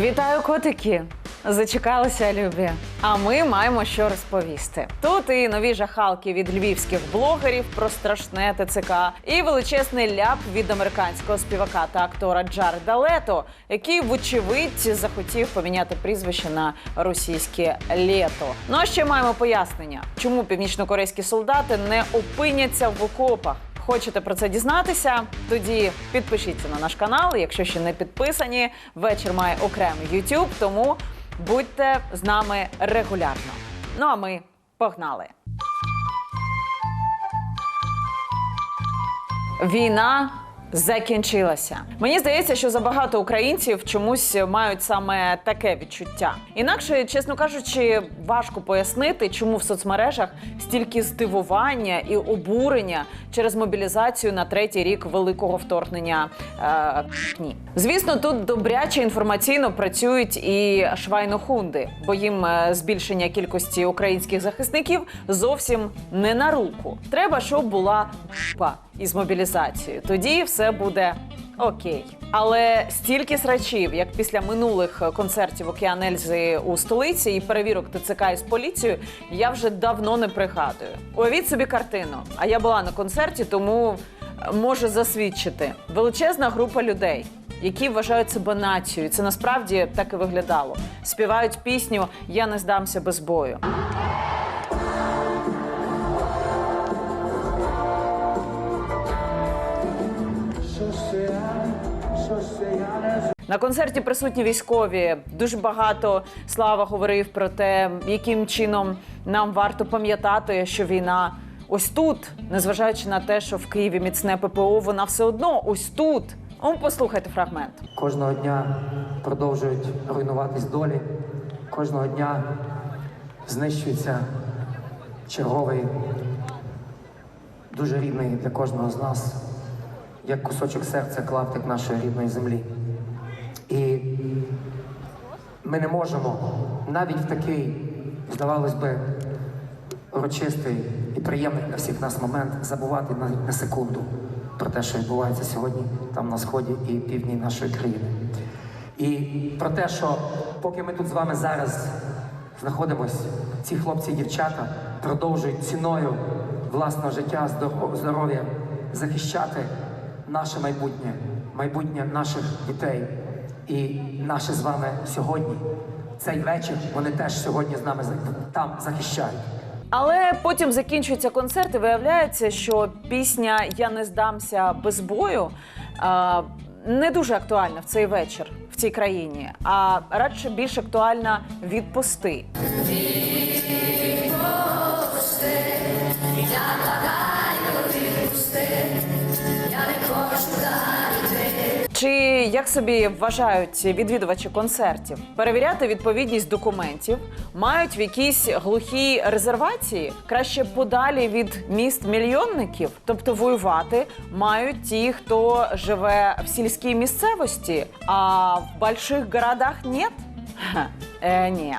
Вітаю, котики! Зачекалися, любі. А ми маємо що розповісти. Тут і нові жахалки від львівських блогерів про страшне ТЦК, і величезний ляп від американського співака та актора Джареда Лето, який, вочевидь, захотів поміняти прізвище на російське лето. Ну а ще маємо пояснення, чому північнокорейські солдати не опиняться в окопах. Хочете про це дізнатися? Тоді підпишіться на наш канал. Якщо ще не підписані, вечір має окремий YouTube, тому будьте з нами регулярно. Ну а ми погнали. Війна закінчилася. Мені здається, що забагато українців чомусь мають саме таке відчуття. Інакше, чесно кажучи, важко пояснити, чому в соцмережах стільки здивування і обурення через мобілізацію на третій рік великого вторгнення. Е. Звісно, тут добряче інформаційно працюють і швайнохунди, бо їм е, збільшення кількості українських захисників зовсім не на руку. Треба, щоб була із мобілізацією. Тоді все буде окей. Але стільки срачів, як після минулих концертів Океан Ельзи у столиці і перевірок ТЦК із поліцією, я вже давно не пригадую. Уявіть собі картину. А я була на концерті, тому е, можу засвідчити величезна група людей. Які вважають себе нацією, це насправді так і виглядало. Співають пісню Я не здамся без бою. На концерті присутні військові. Дуже багато слава говорив про те, яким чином нам варто пам'ятати, що війна ось тут, незважаючи на те, що в Києві міцне ППО, вона все одно ось тут. О, послухайте фрагмент. Кожного дня продовжують руйнуватись долі. Кожного дня знищується черговий, дуже рідний для кожного з нас, як кусочок серця клаптик нашої рідної землі. Ми не можемо навіть в такий, здавалось би, урочистий і приємний для всіх нас момент забувати навіть на секунду про те, що відбувається сьогодні там на сході і півдні нашої країни. І про те, що поки ми тут з вами зараз знаходимось, ці хлопці і дівчата продовжують ціною власного життя, здоров'я захищати наше майбутнє, майбутнє наших дітей. І наше з вами сьогодні, цей вечір, вони теж сьогодні з нами там захищають. Але потім закінчується концерт, і виявляється, що пісня Я не здамся без бою не дуже актуальна в цей вечір в цій країні, а радше більш актуальна відпусти. Чи як собі вважають відвідувачі концертів? Перевіряти відповідність документів мають в якійсь глухій резервації, краще подалі від міст мільйонників, тобто воювати мають ті, хто живе в сільській місцевості, а в больших городах ні? Е, ні.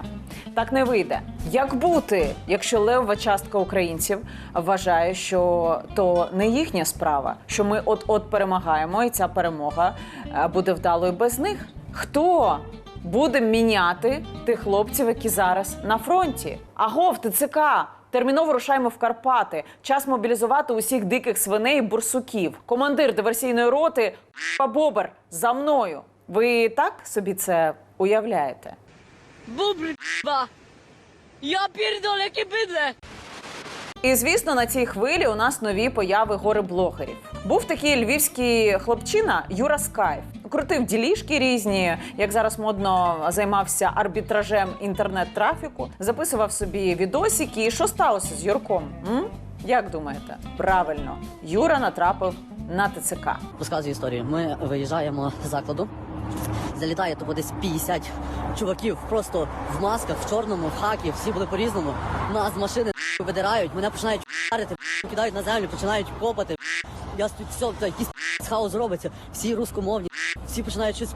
Так не вийде. Як бути, якщо левова частка українців вважає, що то не їхня справа, що ми от-от перемагаємо, і ця перемога е, буде вдалою без них? Хто буде міняти тих хлопців, які зараз на фронті? Агов, ТЦК! Терміново рушаємо в Карпати. Час мобілізувати усіх диких свиней і бурсуків. Командир диверсійної роти Бобер за мною. Ви так собі це уявляєте? Бубр, ба! Я pierdolę jakie bydle! І звісно, на цій хвилі у нас нові появи гори блогерів. Був такий львівський хлопчина Юра Скайф. Крутив ділішки різні, як зараз модно займався арбітражем інтернет-трафіку, записував собі відосики. І що сталося з Юрком? М? Як думаєте? Правильно, Юра натрапив на ТЦК. Розказую історію. Ми виїжджаємо з закладу. Залітає тупо десь 50 чуваків просто в масках, в чорному, в хакі, всі були по-різному. Нас машини видирають, мене починають шарити, кидають на землю, починають копати. Я тут все, якийсь хаос робиться, всі рускомовні, всі починають щось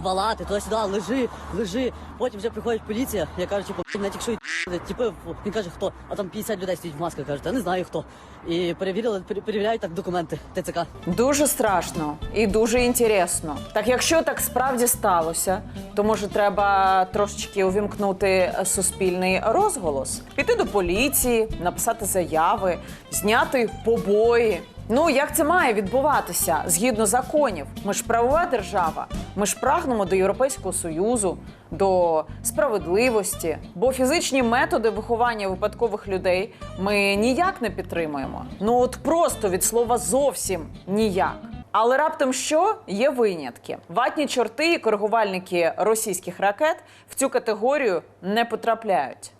валати, туди-сюди, лежи, лежи. Потім вже приходить поліція, я кажу, типу, мене тільки що й- типу, він каже, хто, а там 50 людей стоїть в масках, кажуть, я не знаю хто. І перевірили, перевіряють так документи ТЦК. Дуже страшно і дуже інтересно. Так якщо так справді сталося, то може треба трошечки увімкнути е, суспільний розголос, піти до поліції, написати заяви, зняти побої. Ну як це має відбуватися згідно законів? Ми ж правова держава. Ми ж прагнемо до Європейського союзу, до справедливості. Бо фізичні методи виховання випадкових людей ми ніяк не підтримуємо. Ну от просто від слова зовсім ніяк. Але раптом що є винятки? Ватні чорти і коригувальники російських ракет в цю категорію не потрапляють.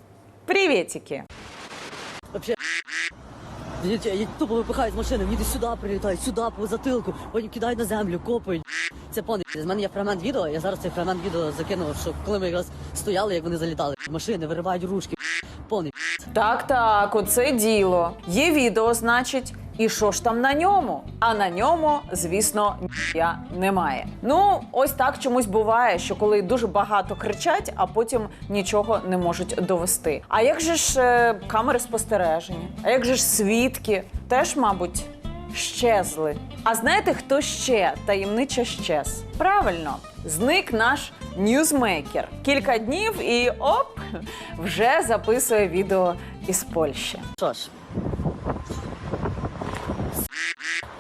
Привітики! Я, тупо випихають з машини, їдуть сюди, прилітають, сюди по затилку, потім кидають на землю, копають. Це пони. З мене є фрагмент відео, я зараз цей фрагмент відео закинув, що коли ми якраз стояли, як вони залітали. Машини виривають ручки. Пони. Так, так, оце діло. Є відео, значить, і що ж там на ньому? А на ньому, звісно, ніхуя немає. Ну, ось так чомусь буває, що коли дуже багато кричать, а потім нічого не можуть довести. А як же ж е, камери спостереження? А як же ж свідки? Теж, мабуть. Щезли. А знаєте, хто ще таємниче щез? Правильно, зник наш ньюзмейкер. Кілька днів і оп, вже записує відео із Польщі. Що ж.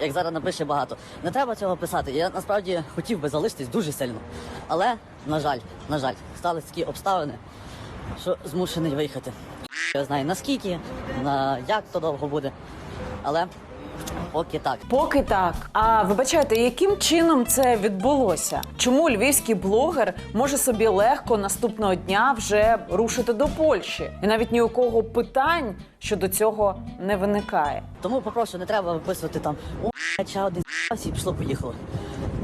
Як зараз напише багато. Не треба цього писати. Я насправді хотів би залишитись дуже сильно. Але, на жаль, на жаль, стали такі обставини, що змушений виїхати. Я знаю наскільки, на як то довго буде. Але поки так. Поки так. А вибачайте, яким чином це відбулося? Чому львівський блогер може собі легко наступного дня вже рушити до Польщі? І навіть ні у кого питань щодо цього не виникає. Тому попрошу, не треба виписувати там о, блядь, ще один і пішло поїхало.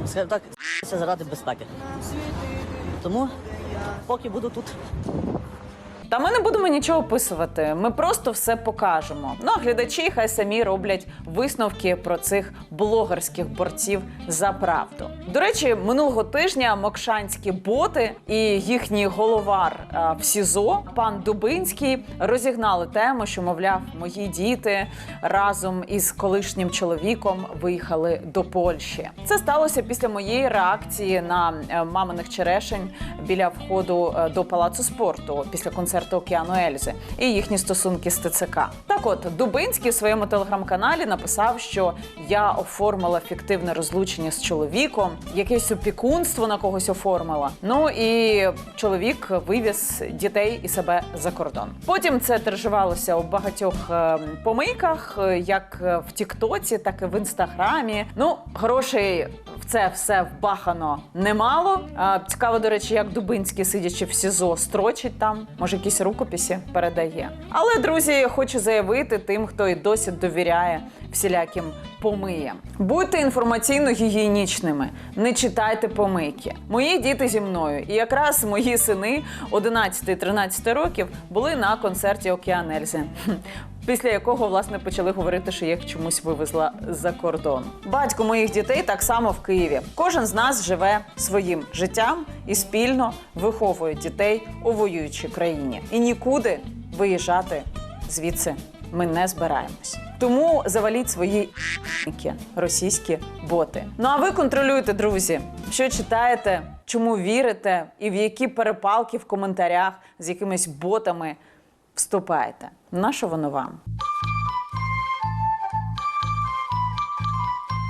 Скажімо так, заради безпеки. Тому, поки буду тут. Та ми не будемо нічого описувати. Ми просто все покажемо. Ну а глядачі хай самі роблять висновки про цих блогерських борців за правду. До речі, минулого тижня мокшанські боти і їхній головар а, в СІЗО, пан Дубинський, розігнали тему, що мовляв, мої діти разом із колишнім чоловіком виїхали до Польщі. Це сталося після моєї реакції на е, маминих черешень біля входу е, до палацу спорту після концерту Океану Ельзи і їхні стосунки з ТЦК. Так от Дубинський в своєму телеграм-каналі написав, що я оформила фіктивне розлучення з чоловіком, якесь опікунство на когось оформила. Ну і чоловік вивіз дітей і себе за кордон. Потім це тержувалося у багатьох е, помийках, е, як е, в Тіктоці, так і в інстаграмі. Ну, грошей в це все вбахано немало. А, цікаво, до речі, як Дубинський, сидячи в СІЗО, строчить там, може, якісь рукописи передає. Але друзі, хочу заявити тим, хто і досі довіряє всіляким помиям. Будьте інформаційно гігієнічними, не читайте помийки. Мої діти зі мною, і якраз мої сини 11-13 років були на концерті Океан Ельзи. Після якого власне почали говорити, що їх чомусь вивезла за кордон. Батько моїх дітей так само в Києві. Кожен з нас живе своїм життям і спільно виховує дітей у воюючій країні. І нікуди виїжджати звідси ми не збираємось. Тому заваліть свої російські боти. Ну а ви контролюєте, друзі, що читаєте, чому вірите, і в які перепалки в коментарях з якимись ботами вступаєте. На що воно вам?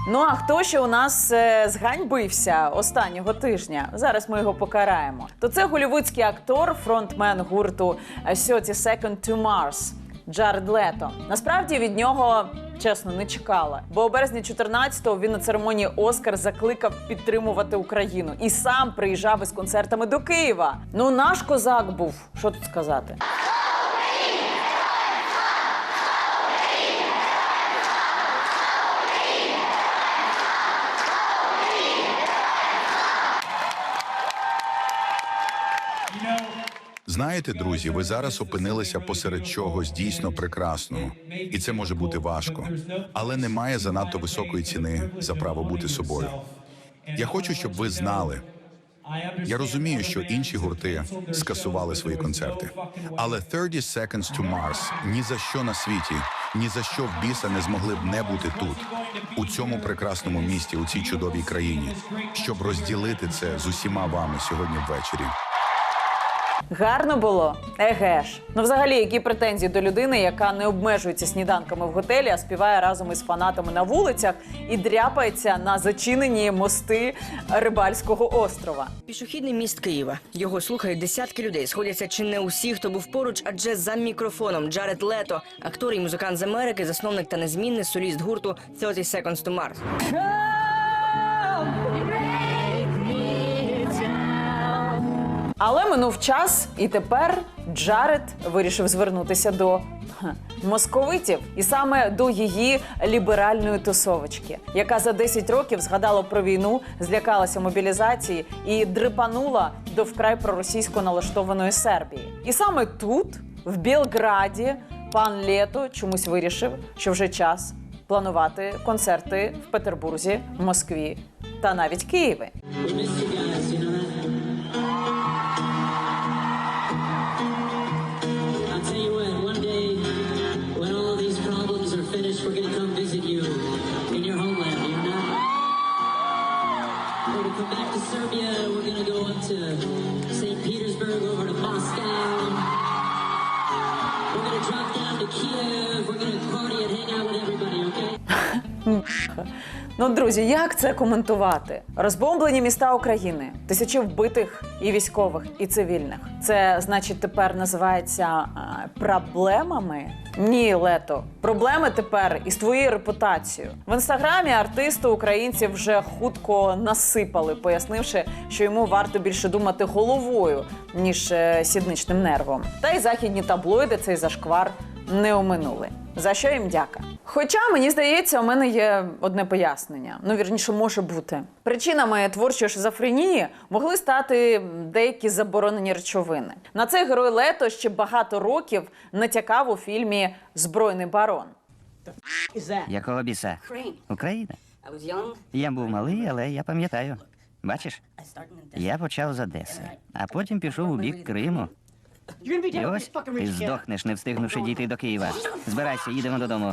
Ну а хто ще у нас е, зганьбився останнього тижня? Зараз ми його покараємо. То це голівудський актор, фронтмен гурту е, 30 Second to Mars Джаред Лето. Насправді від нього чесно не чекала, бо у березні 14-го він на церемонії Оскар закликав підтримувати Україну і сам приїжджав із концертами до Києва. Ну наш козак був. Що тут сказати? Знаєте, друзі, ви зараз опинилися посеред чогось дійсно прекрасного, і це може бути важко, але немає занадто високої ціни за право бути собою. Я хочу, щоб ви знали, Я розумію, що інші гурти скасували свої концерти, але 30 Seconds to Mars ні за що на світі, ні за що в біса не змогли б не бути тут, у цьому прекрасному місті, у цій чудовій країні, щоб розділити це з усіма вами сьогодні ввечері. Гарно було? Еге ж. Ну, взагалі, які претензії до людини, яка не обмежується сніданками в готелі, а співає разом із фанатами на вулицях і дряпається на зачинені мости Рибальського острова. Пішохідний міст Києва. Його слухають десятки людей. Сходяться чи не усі, хто був поруч, адже за мікрофоном Джаред Лето, актор і музикант з Америки, засновник та незмінний соліст гурту 30 Seconds to Mars. Але минув час, і тепер Джаред вирішив звернутися до московитів, і саме до її ліберальної тусовочки, яка за 10 років згадала про війну, злякалася мобілізації і дрипанула до вкрай проросійсько налаштованої Сербії. І саме тут, в Білграді, пан Лето чомусь вирішив, що вже час планувати концерти в Петербурзі, Москві та навіть Києві. Ну, друзі, як це коментувати? Розбомблені міста України, тисячі вбитих і військових, і цивільних. Це значить тепер називається а, проблемами? Ні, лето. Проблеми тепер із твоєю репутацією. В інстаграмі артисти українців вже хутко насипали, пояснивши, що йому варто більше думати головою ніж е, сідничним нервом. Та й західні таблоїди цей зашквар не оминули. За що їм дяка? Хоча мені здається, у мене є одне пояснення. Ну вірніше, може бути. Причинами творчої шизофренії могли стати деякі заборонені речовини. На це герой Лето ще багато років натякав у фільмі Збройний барон. Якого біса? Україна. Я був малий, але я пам'ятаю. Бачиш, я почав з Одеси, а потім пішов у бік Криму. І ось здохнеш, не встигнувши дійти до Києва. Збирайся, їдемо додому.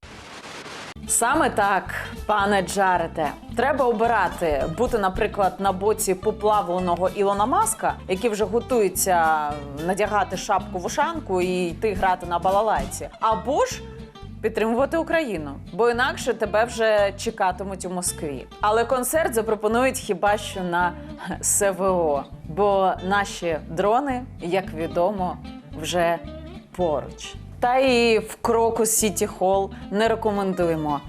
Саме так, пане Джареде, треба обирати бути, наприклад, на боці поплавленого Ілона Маска, який вже готується надягати шапку вушанку і йти грати на балалайці, або ж підтримувати Україну, бо інакше тебе вже чекатимуть у Москві. Але концерт запропонують хіба що на СВО, бо наші дрони, як відомо, вже поруч. Та і в Крокус Сіті Холл не рекомендуємо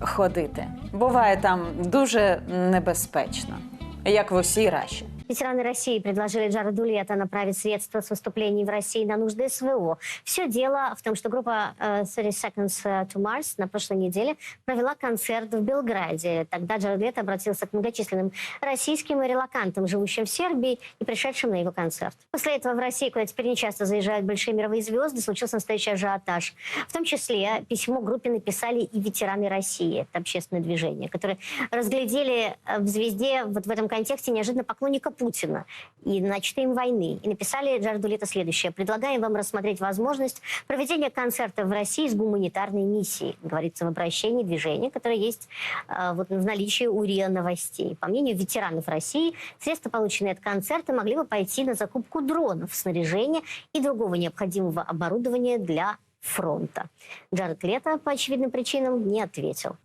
ходити. Буває там дуже небезпечно, як в усій Раші. Ветераны России предложили Джареду Лето направить средства с выступлений в России на нужды СВО. Все дело в том, что группа э, 30 Seconds to Mars на прошлой неделе провела концерт в Белграде. Тогда Джаред Лето обратился к многочисленным российским релакантам, живущим в Сербии и пришедшим на его концерт. После этого в России, куда теперь нечасто заезжают большие мировые звезды, случился настоящий ажиотаж. В том числе письмо группе написали и ветераны России, это общественное движение, которые разглядели э, в звезде вот в этом контексте неожиданно поклонника Путина и начатой им войны. И написали Джареду Лето следующее. «Предлагаем вам рассмотреть возможность проведения концерта в России с гуманитарной миссией», говорится в обращении движения, которое есть э, вот в наличии у РИА Новостей. По мнению ветеранов России, средства, полученные от концерта, могли бы пойти на закупку дронов, снаряжения и другого необходимого оборудования для фронта. Джаред Лето по очевидным причинам не ответил.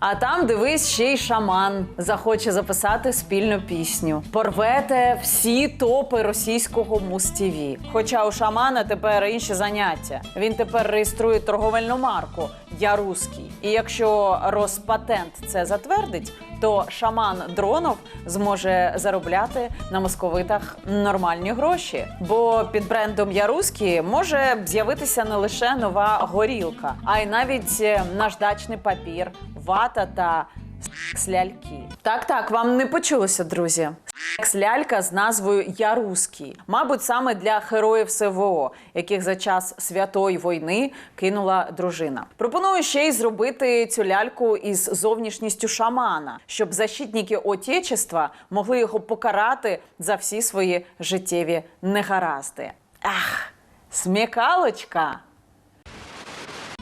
А там, дивись, ще й шаман захоче записати спільну пісню. Порвете всі топи російського муз-ТВ. Хоча у шамана тепер інші заняття. Він тепер реєструє торговельну марку Я руський. І якщо Роспатент це затвердить, то шаман дронов зможе заробляти на московитах нормальні гроші. Бо під брендом Яруські може з'явитися не лише нова горілка, а й навіть е, наждачний папір, вата та секс-ляльки. Так, так, вам не почулося, друзі. Секс-лялька з назвою Я Руський. Мабуть, саме для героїв СВО, яких за час святої війни кинула дружина. Пропоную ще й зробити цю ляльку із зовнішністю шамана, щоб защитники Отечества могли його покарати за всі свої життєві негаразди. Ах, смікалочка!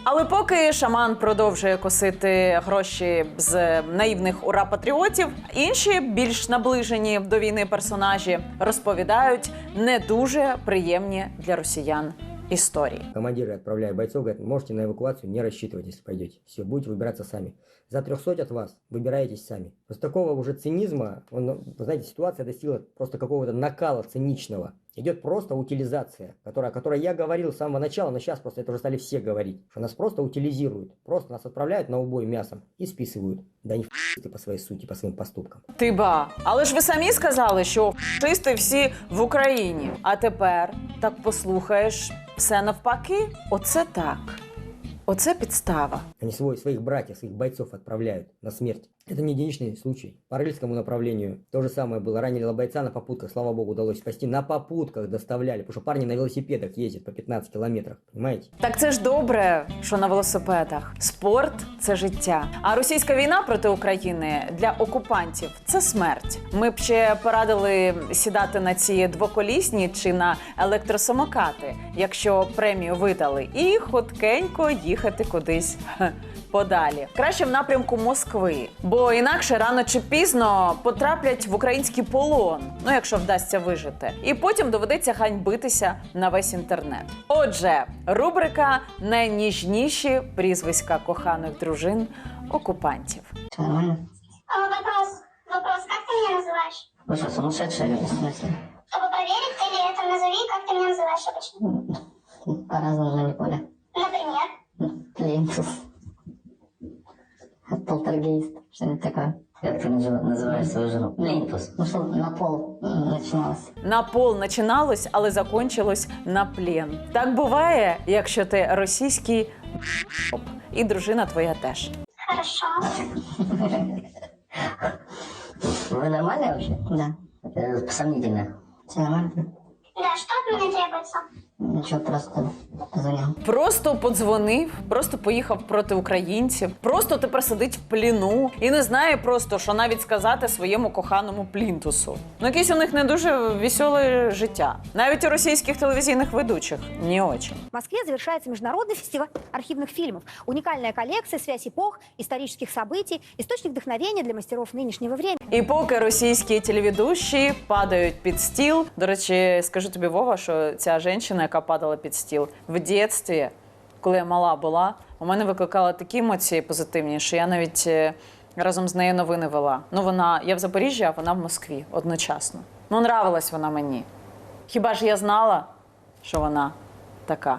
Але поки шаман продовжує косити гроші з наївних ура-патріотів, інші більш наближені до війни персонажі розповідають не дуже приємні для росіян історії. Командиры, отправляя бойцов, говорят, можете на эвакуацию не рассчитывать, если пойдете. Все, будете выбираться сами. За трехсот от вас выбираетесь сами. С такого уже цинизма, он, вы знаете, ситуация достигла просто какого-то накала циничного. Идет просто утилизация, которая, о которой я говорил с самого начала, но сейчас просто это уже стали все говорить, что нас просто утилизируют, просто нас отправляют на убой мясом и списывают. Да они фашисты по своей сути, по своим поступкам. Ти ба, але ж ви самі сказали, що фашисти всі в Україні. А тепер так послухаєш все навпаки. Оце так. Оце підстава. Они свой, своих братьев, своих бойцов отправляют на смерть. Это не единичный случай. По Рыльскому направлению то же самое было. Ранили бойца на попутках, слава богу, удалось спасти. На попутках доставляли, потому что парни на велосипедах ездят по 15 километров, понимаете? Так це ж добре, що на велосипедах. Спорт це життя. А російська війна проти України для окупантів це смерть. Ми б ще порадили сідати на ці двоколісні чи на електросамокати, якщо премію видали, і хоткенько їхати кудись. хе, Подалі краще в напрямку Москви, бо інакше рано чи пізно потраплять в український полон, ну якщо вдасться вижити, і потім доведеться ганьбитися на весь інтернет. Отже, рубрика найніжніші прізвиська коханих дружин окупантів. Нормально? вопрос, вопрос, как ты меня называешь? Вы что, сумасшедшие? В смысле? Чтобы проверить или это назови, как ты меня называешь обычно. По-разному же не понял. Например? Плинтус. Полтергейст. Что-нибудь такое. Как ты называешь свою жену? Плинтус. Ну что, на пол начиналось. На пол починалось, але закончилось на плен. Так буває, якщо ти російський і дружина твоя теж. Хорошо. Вы нормальные вообще? Да. Это сомнительно. Все нормально? Да, что от меня требуется? Ничего, просто позвонил. Просто подзвонив, просто поїхав проти українців, просто тепер сидить в пліну і не знає просто, що навіть сказати своєму коханому плінтусу. Ну, якесь у них не дуже веселе життя. Навіть у російських телевізійних ведучих ні очі. В Москве завершается международный фестиваль архивных фильмов. Уникальная коллекция, связь эпох, исторических событий, источник вдохновения для мастеров нынешнего времени. І поки російські телеведущі падають під стіл. До речі, скажу тобі, Вова, що ця жінка, яка падала під стіл в дитинстві, коли я мала була, у мене викликала такі емоції позитивні, що я навіть е, разом з нею новини вела. Ну, вона, я в Запоріжжі, а вона в Москві одночасно. Ну, нравилась вона мені. Хіба ж я знала, що вона така?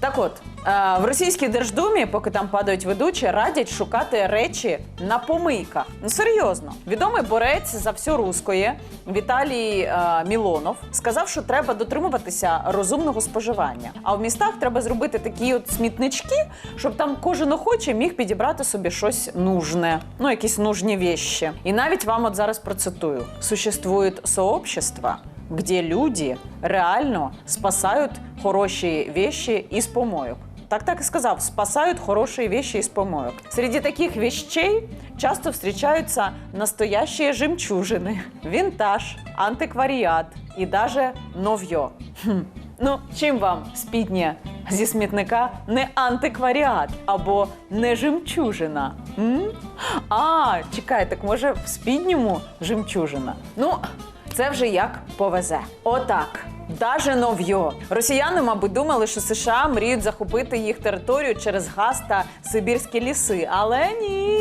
Так от, е, в російській держдумі, поки там падають ведучі, радять шукати речі на помийках. Ну серйозно, відомий борець за все рускоє Віталій е, Мілонов сказав, що треба дотримуватися розумного споживання. А в містах треба зробити такі от смітнички, щоб там кожен охоче міг підібрати собі щось нужне, ну якісь нужні вещі. І навіть вам от зараз процитую: существують сообщества, где люди реально спасают хорошие вещи из помоек. Так так и сказав, спасают хорошие вещи из помоек. Среди таких вещей часто встречаются настоящие жемчужины, винтаж, антикваріат і даже нов'йо. Хм. Ну, чим вам спідня зі смітника не антикваріат або не жемчужина? М? А, чекай, так може в спідньому жемчужина? Ну, це вже як повезе. Отак. Даже нов'йо. Росіяни, мабуть, думали, що США мріють захопити їх територію через газ та сибірські ліси. Але ні.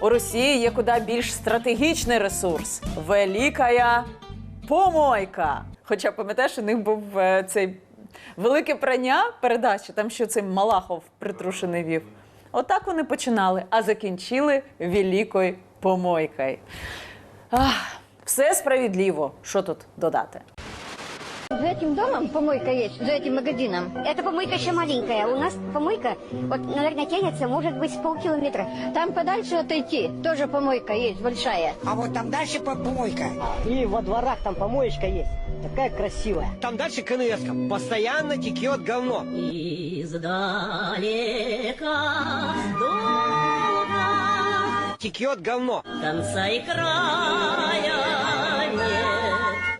У Росії є куди більш стратегічний ресурс велика помойка. Хоча пам'ятаєш, у них був е, цей велике прання передачі, там що цей Малахов притрушений вів. Отак вони починали, а закінчили великою помойкою. Ах, все справедливо. Що тут додати? За этим домом помойка есть, за этим магазином. Эта помойка еще маленькая. У нас помойка, вот, наверное, тянется, может быть, с полкилометра. Там подальше отойти, тоже помойка есть большая. А вот там дальше помойка. И во дворах там помоечка есть. Такая красивая. Там дальше КНС. Постоянно текет говно. Издалека дорога, Текет говно. конца и края.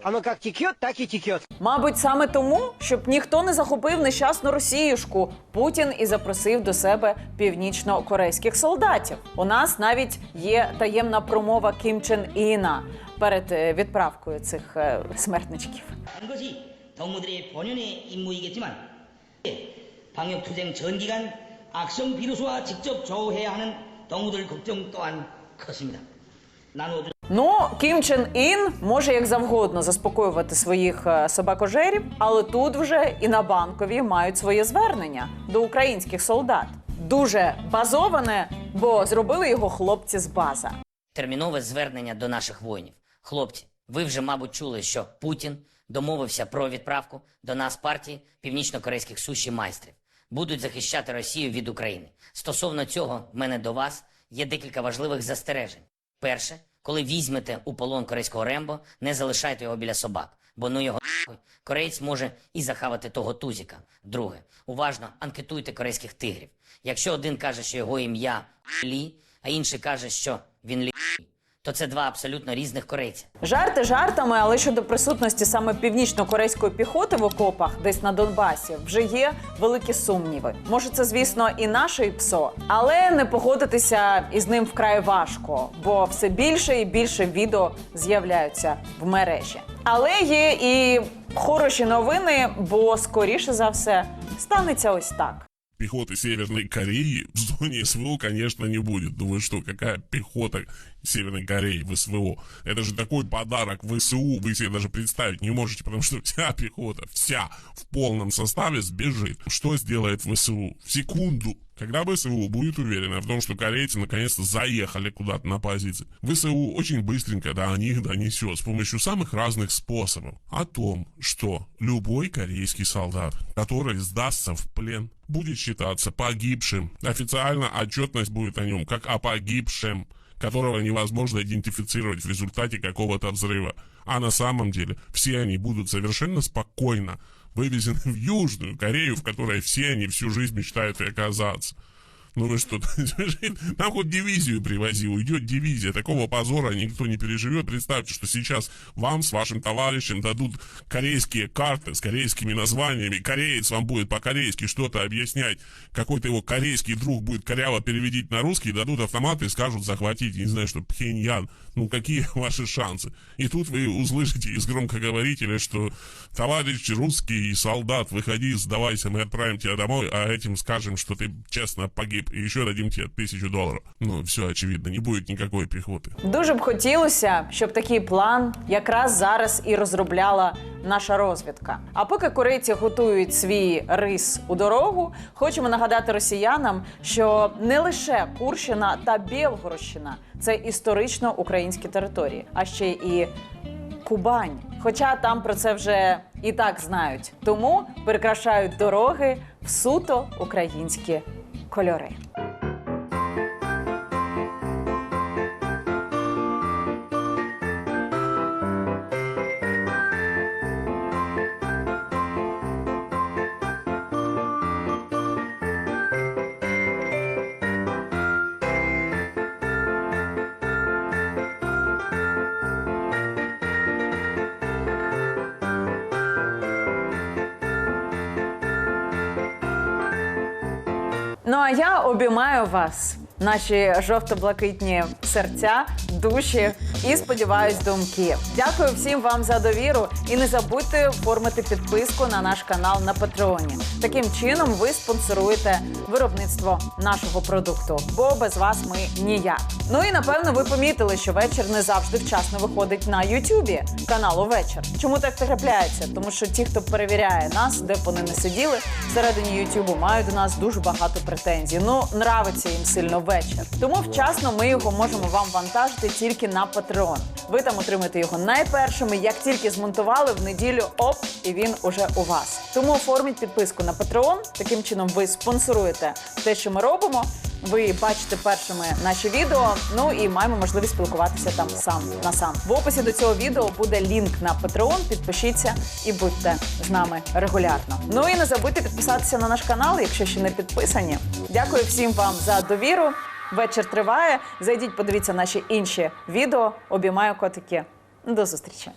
Оно как текет, так и текет. Мабуть, саме тому, щоб ніхто не захопив нещасну Росіюшку, Путін і запросив до себе північно-корейських солдатів. У нас навіть є таємна промова Кім Чен Іна перед е, відправкою цих е, смертничків. 것이 동무들의 본연의 임무이겠지만 방역 투쟁 전 기간 악성 비루스와 직접 조우해야 하는 동무들 걱정 또한 컸습니다. 나누어주 Ну, Кім Чен Ін може як завгодно заспокоювати своїх е, собакожерів, але тут вже і на банкові мають своє звернення до українських солдат. Дуже базоване, бо зробили його хлопці з база. Термінове звернення до наших воїнів. Хлопці, ви вже, мабуть, чули, що Путін домовився про відправку до нас партії північно-корейських суші майстрів. Будуть захищати Росію від України. Стосовно цього, в мене до вас є декілька важливих застережень. Перше, коли візьмете у полон корейського рембо, не залишайте його біля собак, бо ну його нахуй, кореєць може і захавати того тузіка. Друге, уважно анкетуйте корейських тигрів. Якщо один каже, що його ім'я Лі, а інший каже, що він лі, то це два абсолютно різних корейця. Жарти жартами, але щодо присутності саме північно-корейської піхоти в окопах, десь на Донбасі, вже є великі сумніви. Може, це звісно і наше ІПСО, але не погодитися із ним вкрай важко, бо все більше і більше відео з'являються в мережі. Але є і хороші новини, бо скоріше за все станеться ось так. Пехоты Северной Кореи в зоне СВО, конечно, не будет. Вы что, какая пехота Северной Кореи в СВО? Это же такой подарок ВСУ, вы себе даже представить не можете, потому что вся пехота, вся в полном составе сбежит. Что сделает ВСУ? В секунду. Когда ВСУ будет уверена в том, что корейцы наконец-то заехали куда-то на позиции, ВСУ очень быстренько до них донесет с помощью самых разных способов о том, что любой корейский солдат, который сдастся в плен, будет считаться погибшим. Официально отчетность будет о нем как о погибшем, которого невозможно идентифицировать в результате какого-то взрыва. А на самом деле все они будут совершенно спокойно вывезены в Южную Корею, в которой все они всю жизнь мечтают и оказаться. Ну вы что, там хоть дивизию привози, уйдет дивизия. Такого позора никто не переживет. Представьте, что сейчас вам с вашим товарищем дадут корейские карты с корейскими названиями. Кореец вам будет по-корейски что-то объяснять. Какой-то его корейский друг будет коряво переведить на русский, дадут автоматы и скажут захватить, не знаю, что Пхеньян. Ну какие ваши шансы? И тут вы услышите из громкоговорителя, что товарищ русский солдат, выходи, сдавайся, мы отправим тебя домой, а этим скажем, что ты честно погиб, и еще дадим тебе тысячу долларов. Ну, все очевидно, не будет никакой пехоты. Дуже б хотілося, щоб такий план якраз зараз і розробляла наша розвідка. А поки корейці готують свій рис у дорогу, хочемо нагадати росіянам, що не лише Курщина та Білгородщина це історично українські території, а ще і Кубань. Хоча там про це вже і так знають. Тому прикрашають дороги в суто українські кольори. Ну а я обіймаю вас, наші жовто-блакитні серця, душі і сподіваюсь, думки. Дякую всім вам за довіру і не забудьте оформити підписку на наш канал на Патреоні. Таким чином ви спонсоруєте виробництво нашого продукту, бо без вас ми ніяк. Ну і напевно ви помітили, що вечір не завжди вчасно виходить на Ютубі каналу Вечір. Чому так трапляється? Тому що ті, хто перевіряє нас, де б вони не сиділи всередині Ютубу, мають до нас дуже багато претензій. Ну нравиться їм сильно вечір. Вечір. Тому вчасно ми його можемо вам вантажити тільки на Patreon. Ви там отримаєте його найпершими. Як тільки змонтували в неділю, оп, і він уже у вас. Тому оформіть підписку на Patreon. Таким чином ви спонсоруєте те, що ми робимо. Ви бачите першими наші відео. Ну і маємо можливість спілкуватися там сам на сам. В описі до цього відео буде лінк на Patreon. Підпишіться і будьте з нами регулярно. Ну і не забудьте підписатися на наш канал, якщо ще не підписані. Дякую всім вам за довіру. Вечір триває. Зайдіть, подивіться наші інші відео. Обіймаю котики. До зустрічі.